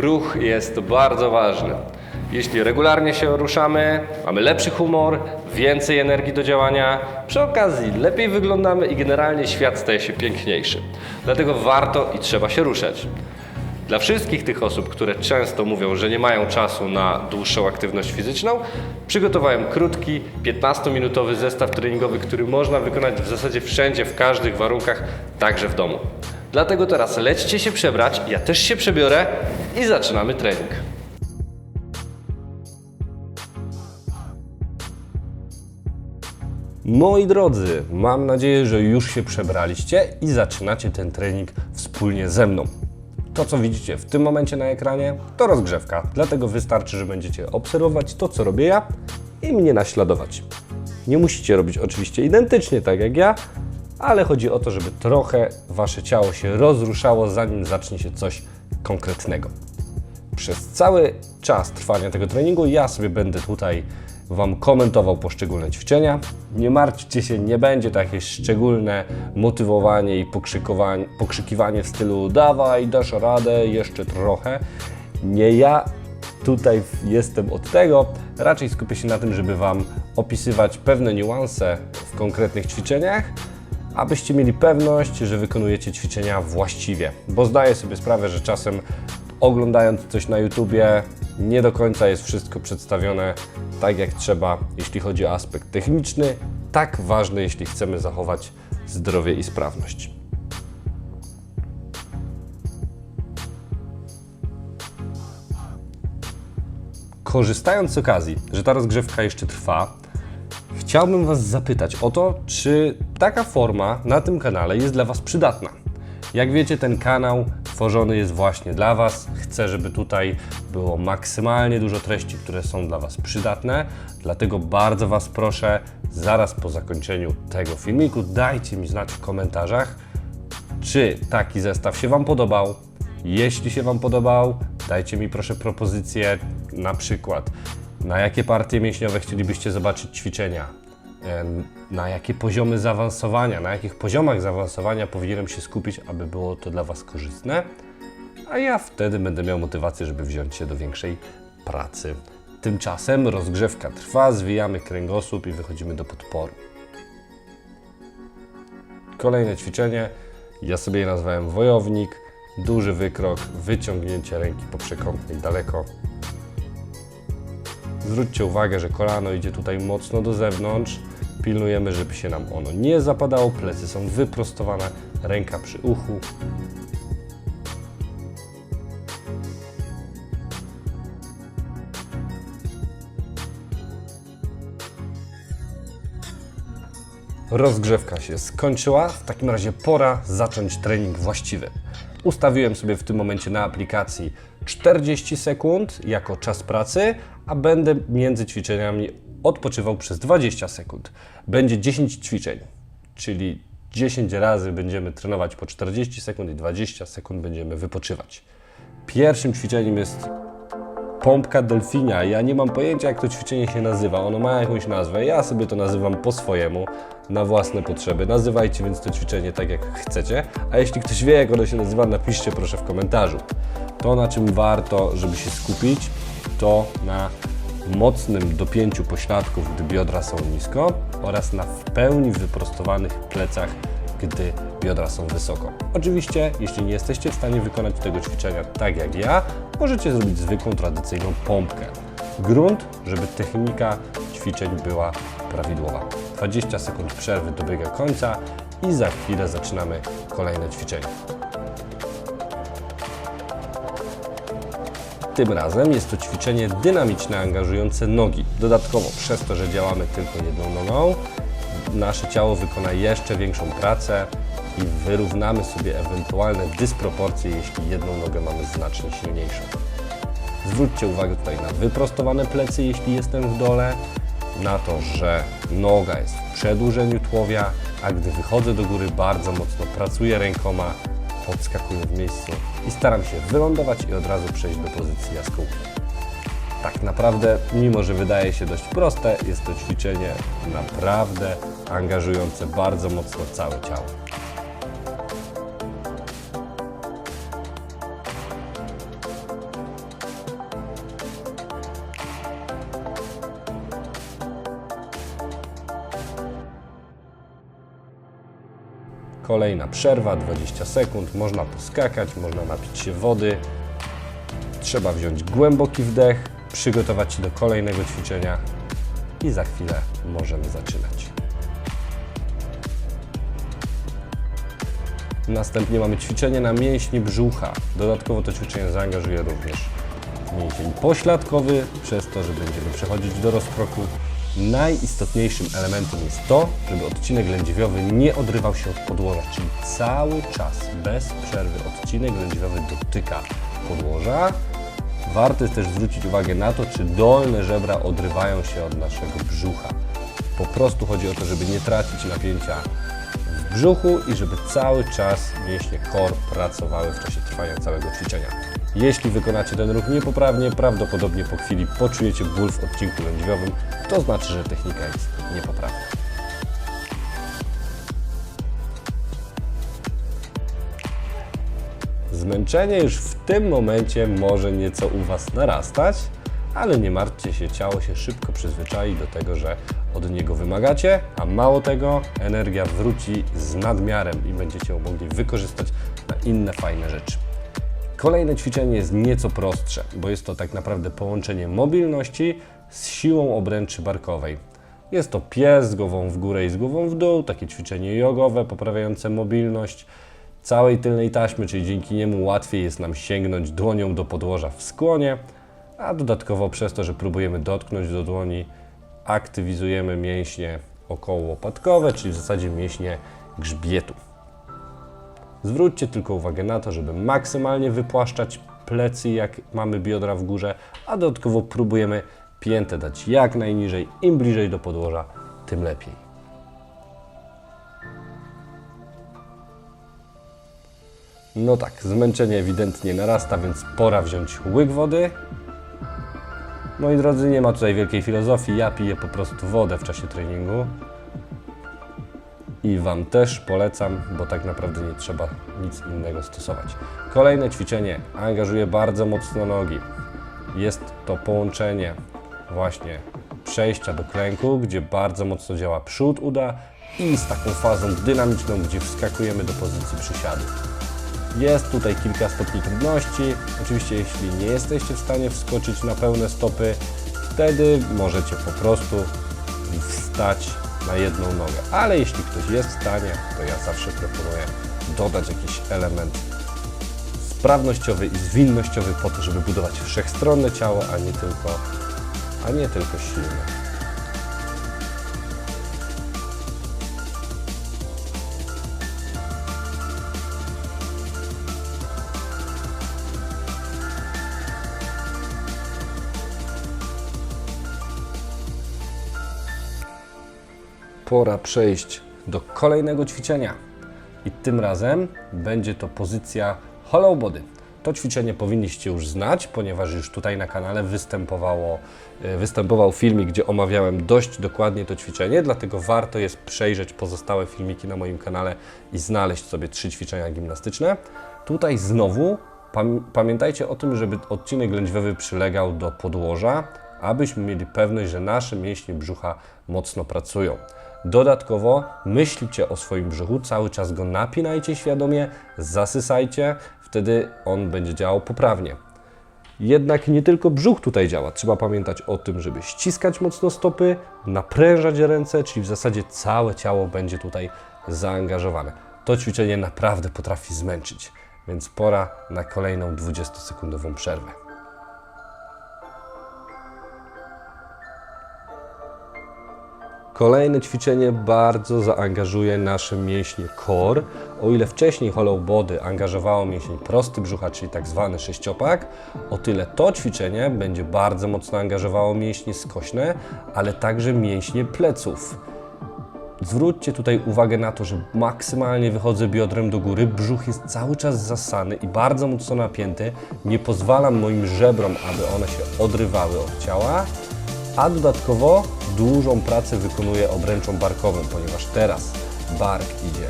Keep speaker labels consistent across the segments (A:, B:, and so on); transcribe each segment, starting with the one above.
A: ruch jest bardzo ważny. Jeśli regularnie się ruszamy, mamy lepszy humor, więcej energii do działania, przy okazji lepiej wyglądamy i generalnie świat staje się piękniejszy. Dlatego warto i trzeba się ruszać. Dla wszystkich tych osób, które często mówią, że nie mają czasu na dłuższą aktywność fizyczną, przygotowałem krótki, 15-minutowy zestaw treningowy, który można wykonać w zasadzie wszędzie, w każdych warunkach, także w domu. Dlatego teraz lećcie się przebrać, ja też się przebiorę i zaczynamy trening. Moi drodzy, mam nadzieję, że już się przebraliście i zaczynacie ten trening wspólnie ze mną. To, co widzicie w tym momencie na ekranie, to rozgrzewka, dlatego wystarczy, że będziecie obserwować to, co robię ja i mnie naśladować. Nie musicie robić oczywiście identycznie tak jak ja, ale chodzi o to, żeby trochę wasze ciało się rozruszało, zanim zacznie się coś konkretnego. Przez cały czas trwania tego treningu ja sobie będę tutaj Wam komentował poszczególne ćwiczenia. Nie martwcie się, nie będzie to jakieś szczególne motywowanie i pokrzykiwanie w stylu dawaj, dasz radę, jeszcze trochę. Nie ja tutaj jestem od tego, raczej skupię się na tym, żeby Wam opisywać pewne niuanse w konkretnych ćwiczeniach, abyście mieli pewność, że wykonujecie ćwiczenia właściwie. Bo zdaję sobie sprawę, że czasem oglądając coś na YouTubie, nie do końca jest wszystko przedstawione tak jak trzeba, jeśli chodzi o aspekt techniczny, tak ważny, jeśli chcemy zachować zdrowie i sprawność. Korzystając z okazji, że ta rozgrzewka jeszcze trwa, chciałbym Was zapytać o to, czy taka forma na tym kanale jest dla Was przydatna. Jak wiecie, ten kanał tworzony jest właśnie dla Was. Chcę, żeby tutaj było maksymalnie dużo treści, które są dla Was przydatne. Dlatego bardzo Was proszę, zaraz po zakończeniu tego filmiku, dajcie mi znać w komentarzach, czy taki zestaw się Wam podobał. Jeśli się Wam podobał, dajcie mi proszę propozycję, na przykład na jakie partie mięśniowe chcielibyście zobaczyć ćwiczenia, em, na jakie poziomy zaawansowania, na jakich poziomach zaawansowania powinienem się skupić, aby było to dla Was korzystne, a ja wtedy będę miał motywację, żeby wziąć się do większej pracy. Tymczasem rozgrzewka trwa, zwijamy kręgosłup i wychodzimy do podporu. Kolejne ćwiczenie, ja sobie je nazwałem wojownik, duży wykrok, wyciągnięcie ręki po przekątnej daleko. Zwróćcie uwagę, że kolano idzie tutaj mocno do zewnątrz. Pilnujemy, żeby się nam ono nie zapadało, plecy są wyprostowane, ręka przy uchu. Rozgrzewka się skończyła, w takim razie pora zacząć trening właściwy. Ustawiłem sobie w tym momencie na aplikacji 40 sekund jako czas pracy, a będę między ćwiczeniami odpoczywał przez 20 sekund. Będzie 10 ćwiczeń, czyli 10 razy będziemy trenować po 40 sekund i 20 sekund będziemy wypoczywać. Pierwszym ćwiczeniem jest pompka delfinia. Ja nie mam pojęcia, jak to ćwiczenie się nazywa. Ono ma jakąś nazwę. Ja sobie to nazywam po swojemu, na własne potrzeby. Nazywajcie więc to ćwiczenie tak, jak chcecie. A jeśli ktoś wie, jak ono się nazywa, napiszcie proszę w komentarzu. To, na czym warto, żeby się skupić, to na mocnym dopięciu pośladków, gdy biodra są nisko oraz na w pełni wyprostowanych plecach, gdy biodra są wysoko. Oczywiście, jeśli nie jesteście w stanie wykonać tego ćwiczenia tak jak ja, możecie zrobić zwykłą, tradycyjną pompkę. Grunt, żeby technika ćwiczeń była prawidłowa. 20 sekund przerwy dobiega końca i za chwilę zaczynamy kolejne ćwiczenie. Tym razem jest to ćwiczenie dynamiczne, angażujące nogi. Dodatkowo przez to, że działamy tylko jedną nogą, nasze ciało wykona jeszcze większą pracę i wyrównamy sobie ewentualne dysproporcje, jeśli jedną nogę mamy znacznie silniejszą. Zwróćcie uwagę tutaj na wyprostowane plecy, jeśli jestem w dole, na to, że noga jest w przedłużeniu tułowia, a gdy wychodzę do góry, bardzo mocno pracuję rękoma, podskakuję w miejscu i staram się wylądować i od razu przejść do pozycji jaskółki. Tak naprawdę, mimo że wydaje się dość proste, jest to ćwiczenie naprawdę angażujące bardzo mocno całe ciało. Kolejna przerwa, 20 sekund, można poskakać, można napić się wody. Trzeba wziąć głęboki wdech, przygotować się do kolejnego ćwiczenia i za chwilę możemy zaczynać. Następnie mamy ćwiczenie na mięśnie brzucha. Dodatkowo to ćwiczenie zaangażuje również mięsień pośladkowy, przez to, że będziemy przechodzić do rozkroku. Najistotniejszym elementem jest to, żeby odcinek lędźwiowy nie odrywał się od podłoża, czyli cały czas, bez przerwy, odcinek lędźwiowy dotyka podłoża. Warto jest też zwrócić uwagę na to, czy dolne żebra odrywają się od naszego brzucha. Po prostu chodzi o to, żeby nie tracić napięcia w brzuchu i żeby cały czas mięśnie core pracowały w czasie trwania całego ćwiczenia. Jeśli wykonacie ten ruch niepoprawnie, prawdopodobnie po chwili poczujecie ból w odcinku lędźwiowym, to znaczy, że technika jest niepoprawna. Zmęczenie już w tym momencie może nieco u Was narastać, ale nie martwcie się, ciało się szybko przyzwyczai do tego, że od niego wymagacie, a mało tego, energia wróci z nadmiarem i będziecie ją mogli wykorzystać na inne fajne rzeczy. Kolejne ćwiczenie jest nieco prostsze, bo jest to tak naprawdę połączenie mobilności z siłą obręczy barkowej. Jest to pies z głową w górę i z głową w dół, takie ćwiczenie jogowe poprawiające mobilność całej tylnej taśmy, czyli dzięki niemu łatwiej jest nam sięgnąć dłonią do podłoża w skłonie, a dodatkowo przez to, że próbujemy dotknąć do dłoni, aktywizujemy mięśnie okołołopatkowe, czyli w zasadzie mięśnie grzbietu. Zwróćcie tylko uwagę na to, żeby maksymalnie wypłaszczać plecy, jak mamy biodra w górze, a dodatkowo próbujemy piętę dać jak najniżej. Im bliżej do podłoża, tym lepiej. No tak, zmęczenie ewidentnie narasta, więc pora wziąć łyk wody. Moi drodzy, nie ma tutaj wielkiej filozofii, ja piję po prostu wodę w czasie treningu. I Wam też polecam, bo tak naprawdę nie trzeba nic innego stosować. Kolejne ćwiczenie angażuje bardzo mocno nogi. Jest to połączenie właśnie przejścia do klęku, gdzie bardzo mocno działa przód uda i z taką fazą dynamiczną, gdzie wskakujemy do pozycji przysiadu. Jest tutaj kilka stopni trudności. Oczywiście, jeśli nie jesteście w stanie wskoczyć na pełne stopy, wtedy możecie po prostu wstać na jedną nogę. Ale jeśli ktoś jest w stanie, to ja zawsze proponuję dodać jakiś element sprawnościowy i zwinnościowy po to, żeby budować wszechstronne ciało, a nie tylko, a nie tylko silne. Pora przejść do kolejnego ćwiczenia. I tym razem będzie to pozycja hollow body. To ćwiczenie powinniście już znać, ponieważ już tutaj na kanale występowało, e, występował filmik, gdzie omawiałem dość dokładnie to ćwiczenie, dlatego warto jest przejrzeć pozostałe filmiki na moim kanale i znaleźć sobie trzy ćwiczenia gimnastyczne. Tutaj znowu pam pamiętajcie o tym, żeby odcinek lędźwiowy przylegał do podłoża, abyśmy mieli pewność, że nasze mięśnie brzucha mocno pracują. Dodatkowo myślcie o swoim brzuchu, cały czas go napinajcie świadomie, zasysajcie, wtedy on będzie działał poprawnie. Jednak nie tylko brzuch tutaj działa. Trzeba pamiętać o tym, żeby ściskać mocno stopy, naprężać ręce, czyli w zasadzie całe ciało będzie tutaj zaangażowane. To ćwiczenie naprawdę potrafi zmęczyć, więc pora na kolejną 20-sekundową przerwę. Kolejne ćwiczenie bardzo zaangażuje nasze mięśnie core. O ile wcześniej hollow body angażowało mięsień prosty brzucha, czyli tak zwany sześciopak, o tyle to ćwiczenie będzie bardzo mocno angażowało mięśnie skośne, ale także mięśnie pleców. Zwróćcie tutaj uwagę na to, że maksymalnie wychodzę biodrem do góry, brzuch jest cały czas zasany i bardzo mocno napięty. Nie pozwalam moim żebrom, aby one się odrywały od ciała, a dodatkowo dużą pracę wykonuję obręczą barkową, ponieważ teraz bark idzie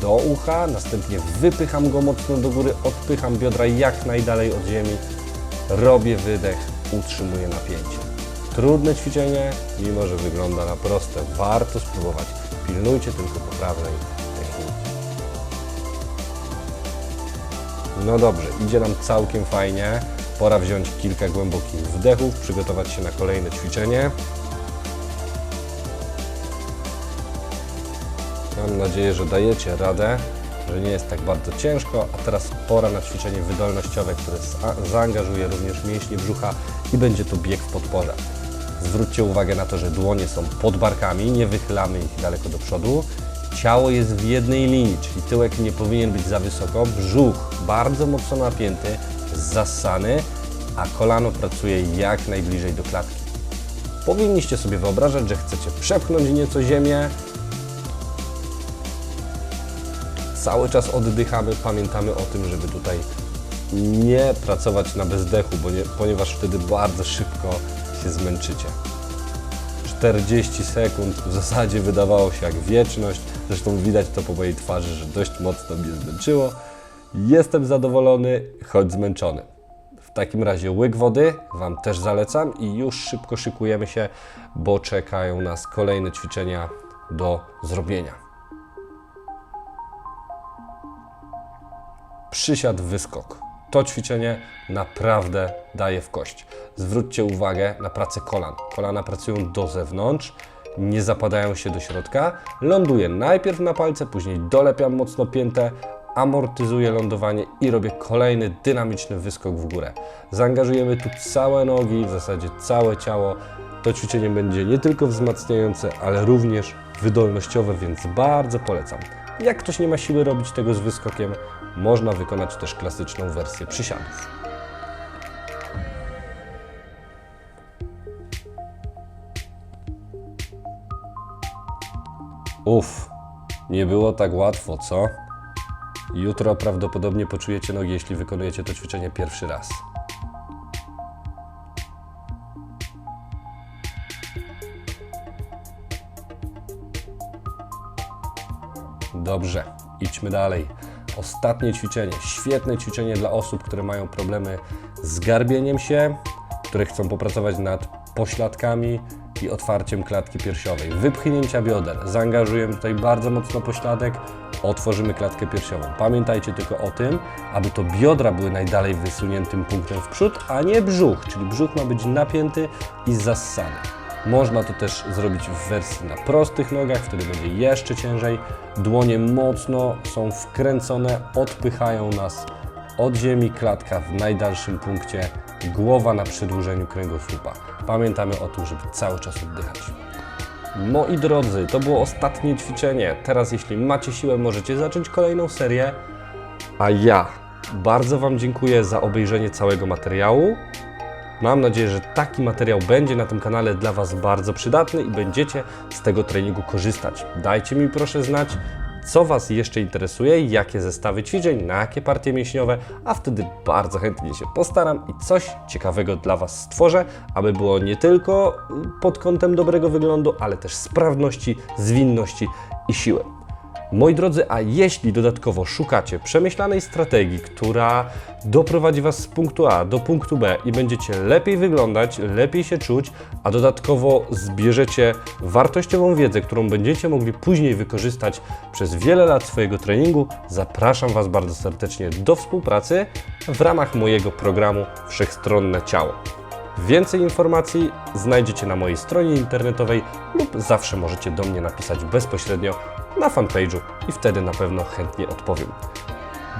A: do ucha, następnie wypycham go mocno do góry, odpycham biodra jak najdalej od ziemi, robię wydech, utrzymuję napięcie. Trudne ćwiczenie, mimo że wygląda na proste, warto spróbować. Pilnujcie tylko poprawnej techniki. No dobrze, idzie nam całkiem fajnie. Pora wziąć kilka głębokich wdechów, przygotować się na kolejne ćwiczenie. Mam nadzieję, że dajecie radę, że nie jest tak bardzo ciężko, a teraz pora na ćwiczenie wydolnościowe, które za- zaangażuje również mięśnie brzucha i będzie to bieg w podporze. Zwróćcie uwagę na to, że dłonie są pod barkami, nie wychylamy ich daleko do przodu. Ciało jest w jednej linii, czyli tyłek nie powinien być za wysoko, brzuch bardzo mocno napięty, zassany, a kolano pracuje jak najbliżej do klatki. Powinniście sobie wyobrażać, że chcecie przepchnąć nieco ziemię, cały czas oddychamy, pamiętamy o tym, żeby tutaj nie pracować na bezdechu, bo nie, ponieważ wtedy bardzo szybko się zmęczycie. 40 sekund w zasadzie wydawało się jak wieczność, zresztą widać to po mojej twarzy, że dość mocno mnie zmęczyło. Jestem zadowolony, choć zmęczony. W takim razie łyk wody Wam też zalecam i już szybko szykujemy się, bo czekają nas kolejne ćwiczenia do zrobienia. Przysiad, wyskok. To ćwiczenie naprawdę daje w kość. Zwróćcie uwagę na pracę kolan. Kolana pracują do zewnątrz, nie zapadają się do środka. Ląduję najpierw na palce, później dolepiam mocno piętę, amortyzuję lądowanie i robię kolejny dynamiczny wyskok w górę. Zaangażujemy tu całe nogi, w zasadzie całe ciało. To ćwiczenie będzie nie tylko wzmacniające, ale również wydolnościowe, więc bardzo polecam. Jak ktoś nie ma siły robić tego z wyskokiem, można wykonać też klasyczną wersję przysiadów. Uff, nie było tak łatwo, co? Jutro prawdopodobnie poczujecie nogi, jeśli wykonujecie to ćwiczenie pierwszy raz. Dobrze, idźmy dalej. Ostatnie ćwiczenie, świetne ćwiczenie dla osób, które mają problemy z garbieniem się, które chcą popracować nad pośladkami i otwarciem klatki piersiowej. Wypchnięcia bioder. Zaangażujemy tutaj bardzo mocno pośladek, otworzymy klatkę piersiową. Pamiętajcie tylko o tym, aby to biodra były najdalej wysuniętym punktem w przód, a nie brzuch, czyli brzuch ma być napięty i zassany. Można to też zrobić w wersji na prostych nogach, wtedy będzie jeszcze ciężej. Dłonie mocno są wkręcone, odpychają nas od ziemi, klatka w najdalszym punkcie, głowa na przedłużeniu kręgosłupa. Pamiętamy o tym, żeby cały czas oddychać. Moi drodzy, to było ostatnie ćwiczenie. Teraz, jeśli macie siłę, możecie zacząć kolejną serię. A ja bardzo Wam dziękuję za obejrzenie całego materiału. Mam nadzieję, że taki materiał będzie na tym kanale dla Was bardzo przydatny i będziecie z tego treningu korzystać. Dajcie mi proszę znać, co Was jeszcze interesuje, jakie zestawy ćwiczeń, na jakie partie mięśniowe, a wtedy bardzo chętnie się postaram i coś ciekawego dla Was stworzę, aby było nie tylko pod kątem dobrego wyglądu, ale też sprawności, zwinności i siły. Moi drodzy, a jeśli dodatkowo szukacie przemyślanej strategii, która doprowadzi Was z punktu A do punktu B i będziecie lepiej wyglądać, lepiej się czuć, a dodatkowo zbierzecie wartościową wiedzę, którą będziecie mogli później wykorzystać przez wiele lat swojego treningu, zapraszam Was bardzo serdecznie do współpracy w ramach mojego programu Wszechstronne Ciało. Więcej informacji znajdziecie na mojej stronie internetowej lub zawsze możecie do mnie napisać bezpośrednio na fanpage'u i wtedy na pewno chętnie odpowiem.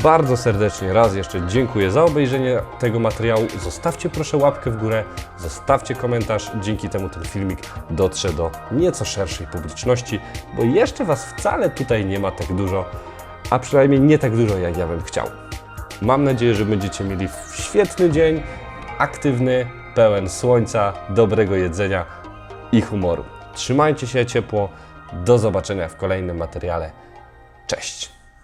A: Bardzo serdecznie raz jeszcze dziękuję za obejrzenie tego materiału. Zostawcie proszę łapkę w górę, zostawcie komentarz. Dzięki temu ten filmik dotrze do nieco szerszej publiczności, bo jeszcze Was wcale tutaj nie ma tak dużo, a przynajmniej nie tak dużo jak ja bym chciał. Mam nadzieję, że będziecie mieli świetny dzień, aktywny, pełen słońca, dobrego jedzenia i humoru. Trzymajcie się ciepło. Do zobaczenia w kolejnym materiale. Cześć!